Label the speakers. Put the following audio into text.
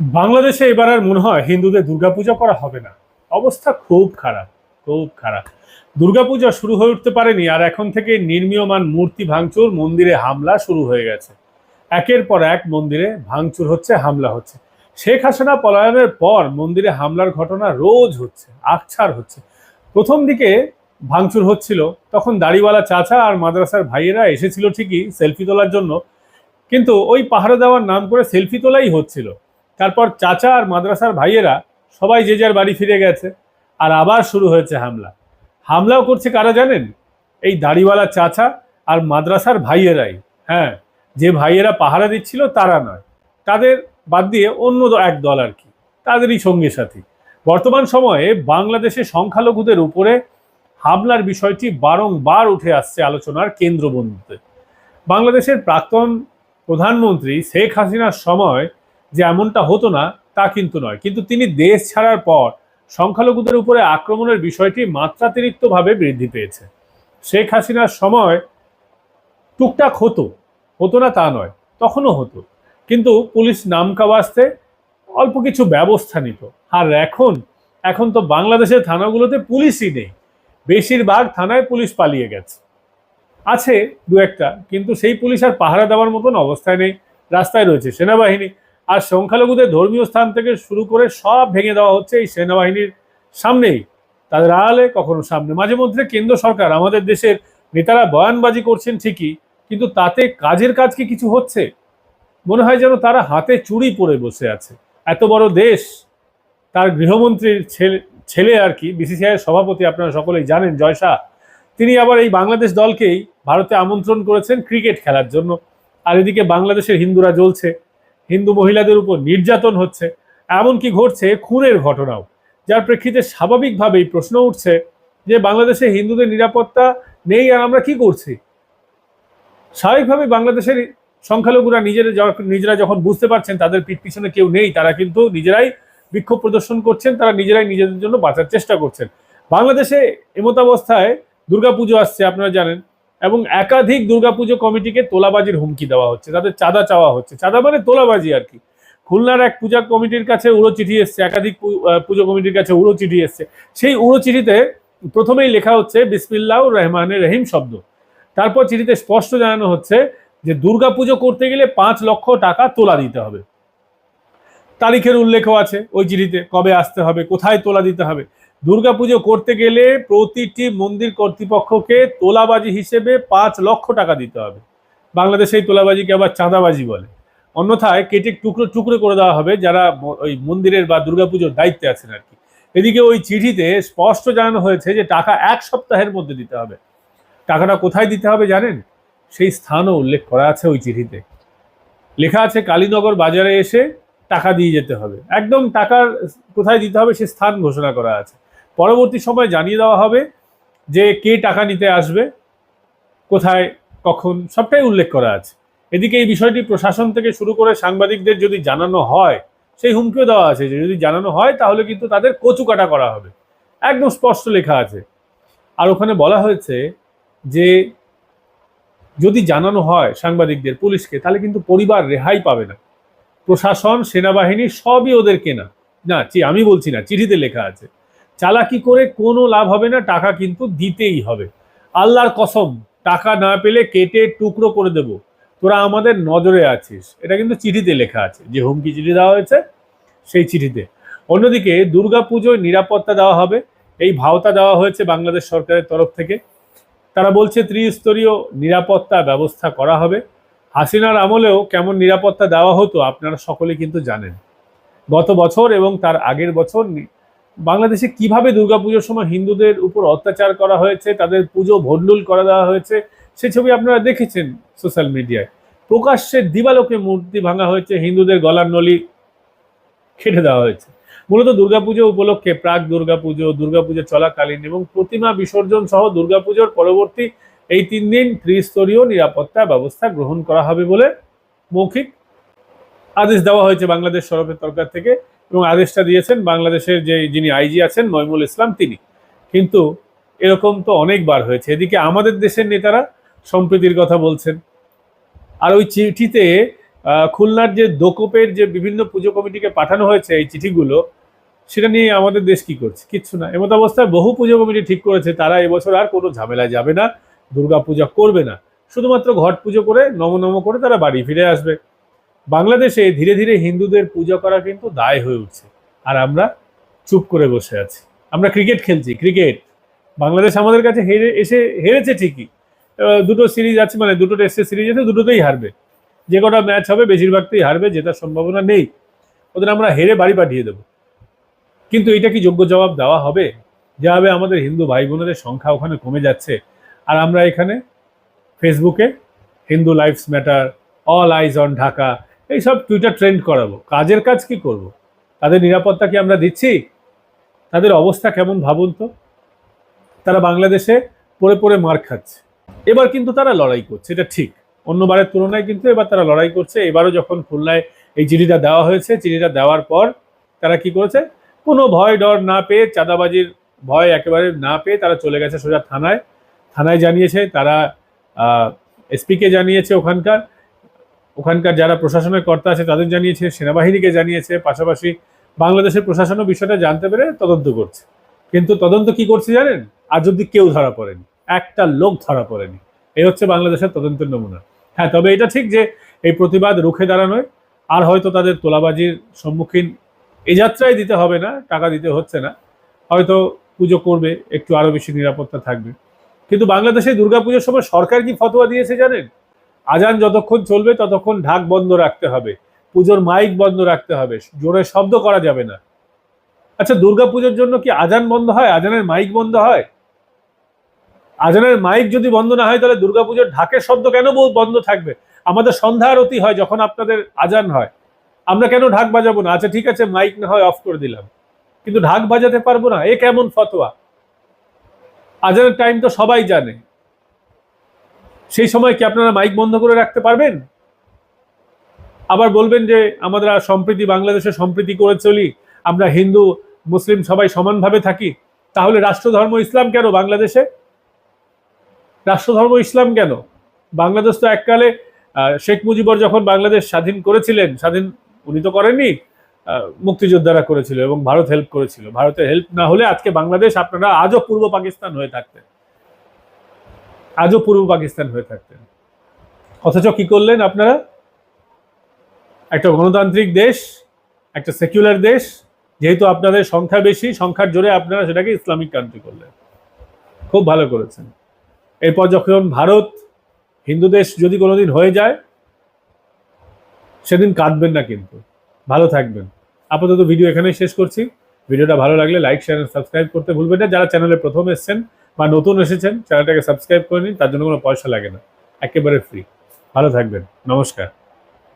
Speaker 1: বাংলাদেশে এবার আর মনে হয় হিন্দুদের দুর্গাপূজা করা হবে না। অবস্থা খুব খারাপ খুব খারাপ। দুর্গাপূজা শুরু হয়ে উঠতে পারেনি, আর এখন থেকে নির্মীয়মান মূর্তি ভাঙচুর, মন্দিরে হামলা শুরু হয়ে গেছে। একের পর এক মন্দিরে ভাঙচুর হচ্ছে, হামলা হচ্ছে। শেখ হাসিনা পলায়নের পর মন্দিরে হামলার ঘটনা রোজ হচ্ছে আকছার হচ্ছে। প্রথম দিকে ভাঙচুর হচ্ছিল, তখন দাড়িওয়ালা চাচা আর মাদ্রাসার ভাইয়েরা এসেছিল ঠিকই সেলফি তোলার জন্য, কিন্তু ওই পাহাড়ে দেওয়ার নাম করে সেলফি তোলাই হচ্ছিল। তারপর চাচা আর মাদ্রাসার ভাইয়েরা সবাই যে যার বাড়ি ফিরে গেছে আর আবার শুরু হয়েছে হামলা। হামলাও করছে কারা জানেন? এই দাড়িওয়ালা চাচা আর মাদ্রাসার ভাইয়েরাই। হ্যাঁ যে ভাইয়েরা পাহারা দিচ্ছিল তারা নয়। তাদের বাদ দিয়ে অন্য এক দল আর কি। তাদেরই সঙ্গী সাথী। বর্তমান সময়ে বাংলাদেশে সংখ্যালঘুদের উপরে হামলার বিষয়টি বারংবার উঠে আসছে আলোচনার কেন্দ্রবন্ধুতে বাংলাদেশের প্রাক্তন প্রধানমন্ত্রী শেখ হাসিনার সময় যে এমনটা হতো না, তা কিন্তু নয়। কিন্তু তিনি দেশ ছাড়ার পর সংখ্যালঘুদের উপরে আক্রমণের বিষয়টি মাত্রাতিরিক্তভাবে বৃদ্ধি পেয়েছে। শেখ হাসিনার সময় টুকটাক হতো হতো না তা নয়, তখনও হতো। কিন্তু পুলিশ নামকা বাস্তে অল্প কিছু ব্যবস্থা নিত। আর এখন এখন তো বাংলাদেশের থানাগুলোতে পুলিশই নেই। বেশিরভাগ থানায় পুলিশ পালিয়ে গেছে। আছে দু একটা, কিন্তু সেই পুলিশ আর পাহারা দেওয়ার মতন অবস্থায় নেই। রাস্তায় রয়েছে সেনাবাহিনী আর সংখ্যালঘুদের ধর্মীয় স্থান থেকে শুরু করে সব ভেঙে দেওয়া হচ্ছে এই সেনাবাহিনীর সামনেই। তাদের আড়ালে কখনো সামনে। মাঝে মধ্যে কেন্দ্র সরকার, আমাদের দেশের নেতারা বয়ানবাজি করছেন ঠিকই, কিন্তু তাতে কাজের কাজ কি কিছু হচ্ছে? মনে হয় যেন তারা হাতে চুড়ি পরে বসে আছে। এত বড় দেশ, তার গৃহমন্ত্রীর ছেলে ছেলে আর কি, বিসিসিআইয়ের সভাপতি আপনারা সকলেই জানেন, জয় শাহ। তিনি আবার এই বাংলাদেশ দলকেই ভারতে আমন্ত্রণ করেছেন ক্রিকেট খেলার জন্য। আর এদিকে বাংলাদেশের হিন্দুরা জ্বলছে। হিন্দু মহিলাদের উপর নির্যাতন হচ্ছে, এমনকি ঘটছে খুনের ঘটনাও। যার প্রেক্ষিতে স্বাভাবিকভাবেই প্রশ্ন উঠছে যে বাংলাদেশে হিন্দুদের নিরাপত্তা নেই আর আমরা কি করছি? স্বাভাবিকভাবে বাংলাদেশের সংখ্যালঘুরা নিজেরা নিজেরা যখন বুঝতে পারছেন তাদের পিঠ পিছনে কেউ নেই, তারা কিন্তু নিজেরাই বিক্ষোভ প্রদর্শন করছেন, তারা নিজেরাই নিজেদের জন্য বাঁচার চেষ্টা করছেন। বাংলাদেশে এমতাবস্থায় দুর্গাপুজো আসছে, আপনারা জানেন। এবং একাধিক দুর্গাপুজো কমিটিকে তোলাবাজির হুমকি দেওয়া হচ্ছে, তাদের চাঁদা চাওয়া হচ্ছে। চাঁদা মানে তোলাবাজি আর কি। খুলনার এক পূজা কমিটির কাছে উড়ো চিঠি এসছে, একাধিক পুজো কমিটির কাছে উড়ো চিঠি এসছে। সেই উড়ো চিঠিতে প্রথমেই লেখা হচ্ছে, বিসমিল্লাহ রহমানের রহিম শব্দ। তারপর চিঠিতে স্পষ্ট জানানো হচ্ছে যে, দুর্গাপুজো করতে গেলে পাঁচ লক্ষ টাকা তোলা দিতে হবে। তারিখের উল্লেখও আছে ওই চিঠিতে, কবে আসতে হবে, কোথায় তোলা দিতে হবে। দুর্গাপুজো করতে গেলে প্রতিটি মন্দির কর্তৃপক্ষকে তোলাবাজি হিসেবে পাঁচ লক্ষ টাকা দিতে হবে। বাংলাদেশে এই তোলাবাজিকে আবার চাঁদাবাজি বলে। অন্যথায় কেটে টুকরো টুকরো করে দেওয়া হবে যারা ওই মন্দিরের বা দুর্গাপুজোর দায়িত্বে আছেন আর কি। এদিকে ওই চিঠিতে স্পষ্ট জানানো হয়েছে যে টাকা এক সপ্তাহের মধ্যে দিতে হবে। টাকাটা কোথায় দিতে হবে জানেন? সেই স্থানও উল্লেখ করা আছে ওই চিঠিতে। লেখা আছে, কালীনগর বাজারে এসে টাকা দিয়ে যেতে হবে। একদম টাকার কোথায় দিতে হবে সে স্থান ঘোষণা করা আছে। পরবর্তী সময় জানিয়ে দেওয়া হবে যে কে টাকা নিতে আসবে, কোথায়, কখন, সবটাই উল্লেখ করা আছে। এদিকে এই বিষয়টি প্রশাসন থেকে শুরু করে সাংবাদিকদের যদি জানানো হয়, সেই হুমকিও দেওয়া আছে যে যদি জানানো হয়, তাহলে কিন্তু তাদের কচু কাটা করা হবে। একদম স্পষ্ট লেখা আছে। আর ওখানে বলা হয়েছে যে যদি জানানো হয় সাংবাদিকদের, পুলিশকে, তাহলে কিন্তু পরিবার রেহাই পাবে না। প্রশাসন, সেনাবাহিনী সবই ওদের কেনা না আমি বলছি না, চিঠিতে লেখা আছে। চালাকি করে কোনো লাভ হবে না, টাকা কিন্তু দিতেই হবে। আল্লাহর কসম, টাকা না পেলে কেটে টুকরো করে দেব। তোরা আমাদের নজরে আছিস। এটা কিন্তু চিঠিতে লেখা আছে। যে হুমকি চিঠি দেওয়া হয়েছে, সেই চিঠিতে। অন্যদিকে দুর্গাপুজোয় নিরাপত্তা দেওয়া হবে। এই ভাওতা দেওয়া হয়েছে বাংলাদেশ সরকারের তরফ থেকে। তারা বলছে, ত্রিস্তরীয় নিরাপত্তা ব্যবস্থা করা হবে। হাসিনার আমলেও কেমন নিরাপত্তা দেওয়া হতো, আপনারা সকলে কিন্তু জানেন। গত বছর এবং তার আগের বছর বাংলাদেশে কীভাবে দুর্গাপুজোর সময় হিন্দুদের উপর অত্যাচার করা হয়েছে, তাদের পুজো ভন্ডুল করে দেওয়া হয়েছে, সে ছবি আপনারা দেখেছেন সোশ্যাল মিডিয়ায়। প্রকাশ্যে দিবালোকে মূর্তি ভাঙা হয়েছে, হিন্দুদের গলার নলি খেটে দেওয়া হয়েছে। মূলত দুর্গাপুজো উপলক্ষে প্রাক দুর্গাপুজো দুর্গাপুজো চলাকালীন এবং প্রতিমা বিসর্জন সহ দুর্গাপুজোর পরবর্তী এই তিন দিন ত্রিস্তরীয় নিরাপত্তা ব্যবস্থা গ্রহণ করা হবে বলে মৌখিক আদেশ দেওয়া হয়েছে বাংলাদেশ সরকার তরকার থেকে। এবং আদেশটা দিয়েছেন বাংলাদেশের যে যিনি আইজি আছেন মইমুল ইসলাম, তিনি। কিন্তু এরকম তো অনেকবার হয়েছে। এদিকে আমাদের দেশের নেতারা সম্প্রীতির কথা বলছেন। আর ওই চিঠিতে খুলনার যে দোকপের যে বিভিন্ন পুজো কমিটিকে পাঠানো হয়েছে এই চিঠিগুলো, সেটা নিয়ে আমাদের দেশ কি করছে? কিচ্ছু না। এমত অবস্থায় বহু পুজো কমিটি ঠিক করেছে, তারা এবছর আর কোনো ঝামেলায় যাবে না দুর্গা পূজা করবে না। শুধুমাত্র ঘট পুজো করে নম নম করে তারা বাড়ি ফিরে আসবে। বাংলাদেশে ধীরে ধীরে হিন্দুদের পূজা করা কিন্তু দায় হয়ে উঠছে। আর আমরা চুপ করে বসে আছি। আমরা ক্রিকেট খেলছি, ক্রিকেট। বাংলাদেশ আমাদের কাছে হেরে, এসে হেরেছে ঠিকই। দুটো সিরিজ আছে মানে দুটো টেস্টের সিরিজ আছে, দুটোতেই হারবে। যে কটা ম্যাচ হবে বেশিরভাগটাই হারবে, জেতার সম্ভাবনা নেই। ওদের আমরা হেরে বাড়ি পাঠিয়ে দেবো। কিন্তু এটা কি যোগ্য জবাব দেওয়া হবে? যেভাবে আমাদের হিন্দু ভাই বোনেদের সংখ্যা ওখানে কমে যাচ্ছে। আর আমরা এখানে ফেসবুকে Hindu lives matter, all eyes on Dhaka এইসব টুইটার ট্রেন্ড করাবো। কাজের কাজ কি করব। তাদের নিরাপত্তা কি আমরা দিচ্ছি? তাদের অবস্থা কেমন ভাবুন তো? তারা বাংলাদেশে পড়ে পড়ে মার খাচ্ছে। এবার কিন্তু তারা লড়াই করছে, এটা ঠিক। অন্যবারের তুলনায় কিন্তু এবার তারা লড়াই করছে। এবারও যখন খুলনায় এই চিঠিটা দেওয়া হয়েছে, চিঠিটা দেওয়ার পর তারা কি করেছে? কোনো ভয় ডর না পেয়ে, চাঁদাবাজির ভয় একেবারে না পেয়ে তারা চলে গেছে সোজা থানায়। থানায় জানিয়েছে, তারা এসপিকে জানিয়েছে ওখানকার। ওখানকার যারা প্রশাসনের কর্তা আছে, তাদের জানিয়েছে, সেনাবাহিনীকে জানিয়েছে, পাশাপাশি বাংলাদেশের প্রশাসনও বিষয়টা জানতে পেরে তদন্ত করছে। কিন্তু তদন্ত কি করছে জানেন? আজ অব্দি কেউ ধরা পড়েনি। একটা লোক ধরা পড়েনি। এই হচ্ছে বাংলাদেশের তদন্তের নমুনা। হ্যাঁ তবে এটা ঠিক যে এই প্রতিবাদ রুখে দাঁড়ানোয়, আর হয়তো তাদের তোলাবাজির সম্মুখীন এই যাত্রায় দিতে হবে না, টাকা দিতে হচ্ছে না। হয়তো পুজো করবে, একটু আরও বেশি নিরাপত্তা থাকবে। কিন্তু বাংলাদেশে দুর্গাপুজোর সময় সরকার কি ফতোয়া দিয়েছে জানেন? আজান যতক্ষণ চলবে ততক্ষণ ঢাক বন্ধ রাখতে হবে। পুজোর মাইক বন্ধ রাখতে হবে। জোরে শব্দ করা যাবে না। আচ্ছা দুর্গাপুজোর জন্য কি আজান বন্ধ হয়? আজানের মাইক বন্ধ হয়? আজানের মাইক যদি বন্ধ না হয়, তাহলে দুর্গাপুজোর ঢাকের শব্দ কেন বন্ধ থাকবে? আমাদের সন্ধ্যা আরতি হয় যখন আপনাদের আজান হয়। আমরা কেন ঢাক বাজাবো না? আচ্ছা ঠিক আছে মাইক না হয় অফ করে দিলাম। কিন্তু ঢাক বাজাতে পারব না? এ কেমন ফতোয়া? আজানের টাইম তো সবাই জানে। সেই সময় কি আপনারা মাইক বন্ধ করে রাখতে পারবেন? আবার বলবেন যে আমরা সম্প্রীতি বাংলাদেশে সম্প্রীতি করে চলি। আমরা হিন্দু, মুসলিম সবাই সমানভাবে থাকি। তাহলে রাষ্ট্রধর্ম ইসলাম কেন বাংলাদেশে? রাষ্ট্রধর্ম ইসলাম কেন? বাংলাদেশ তো এককালে শেখ মুজিবর যখন বাংলাদেশ স্বাধীন করেছিলেন, স্বাধীন উনি তো করেননি মুক্তিযোদ্ধারা করেছিল এবং ভারত হেল্প করেছিল। ভারতের হেল্প না হলে আজকে বাংলাদেশ আপনারা আজও পূর্ব পাকিস্তান হয়ে থাকতেন। আজও পূর্ব পাকিস্তান হয়ে থাকতেন। অথচ কি করলেন আপনারা? একটা গণতান্ত্রিক দেশ, একটা সেকুলার দেশ, যেহেতু আপনাদের সংখ্যা বেশি, সংখ্যার জোরে আপনারা সেটাকে ইসলামিক কান্ট্রি করলেন। খুব ভালো করেছেন। এরপর যখন ভারত, হিন্দু দেশ যদি কোনোদিন হয়ে যায়, সেদিন কাঁদবেন না কিন্তু। ভালো থাকবেন। আপাতত ভিডিও এখানেই শেষ করছি। ভিডিওটা ভালো লাগলে লাইক শেয়ার সাবস্ক্রাইব করতে ভুলবেন না। যারা চ্যানেলে প্রথম এসেছেন বা নতুন এসেছেন চ্যানেলটাকে সাবস্ক্রাইব করে নিন, তার জন্য কোনো পয়সা লাগে না। একেবারে ফ্রি ভালো থাকবেন। নমস্কার।